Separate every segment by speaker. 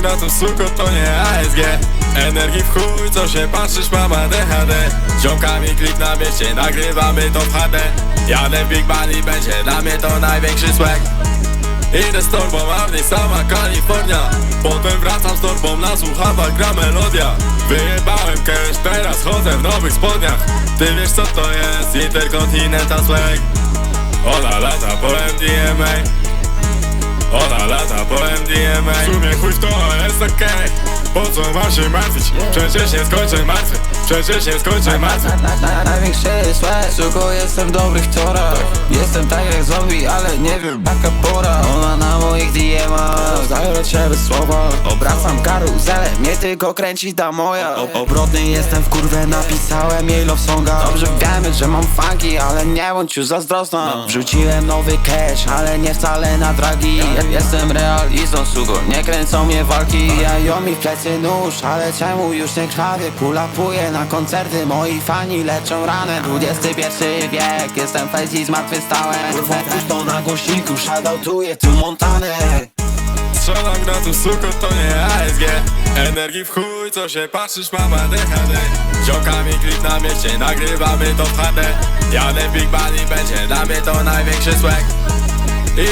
Speaker 1: gra tu suko to nie ASG Energii w chuj, co się patrzysz mama DHD Ziomkami klip na mieście, nagrywamy to w HD Jadę Big Bali, będzie dla mnie to największy swag. Idę z torbą, a w niej sama Kalifornia. Potem wracam z torbą, na słuchawach gra melodia. Wyjebałem cash, teraz chodzę w nowych spodniach. Ty wiesz co to jest, Intercontinental Swag. Ona lata po MDMA lata po MDMA W sumie chuj w to, jest okej. Po co mam się martwić? Przecież nie skończę martwy. Przecież nie skończę martwy.
Speaker 2: Na, na, największy sweat Suko jestem dobrych torach. Jestem tak zombie, ale nie wiem jaka pora. Ona na moich DM-ach Zdaję ciebie słowa. Obracam karuzelę, mnie tylko kręci ta moja. O, Obrotny jestem w kurwę, napisałem jej love songa. Dobrze wiemy, że mam funky, ale nie bądź już zazdrosna. Wrzuciłem nowy cash, ale nie wcale na dragi. Jestem realistą, sugo, nie kręcą mnie walki. Ja ją mi w plecy nóż, ale czemu już nie krwawię? Pulapuję na koncerty, moi fani leczą ranę. XXI wiek, jestem face i zmartwychwstałem Kurwa, puść to na głośniku, shoutoutuję tu Montanę.
Speaker 1: Strzelam gra tu suko to nie ASG Energii w chuj, co się patrzysz mama DHD Ziomkami klip na mieście, nagrywamy to w HD Jadę Big Bali, będzie dla mnie to największy swag.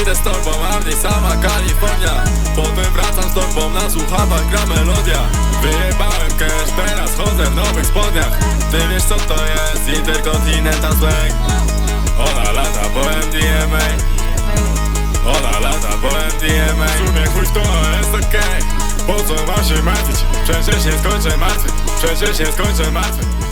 Speaker 1: Idę z torbą, a w niej sama Kalifornia. Potem wracam z torbą, na słuchawach gra melodia. Wyjebałem cash, teraz chodzę w nowych spodniach. Ty wiesz co to jest, Intercontinental Swag MDMA ona lata po MDMA W sumie chuj to, jest okej. Po co mam się martwić? Przecież nie skończę martwy. Przecież nie skończę martwy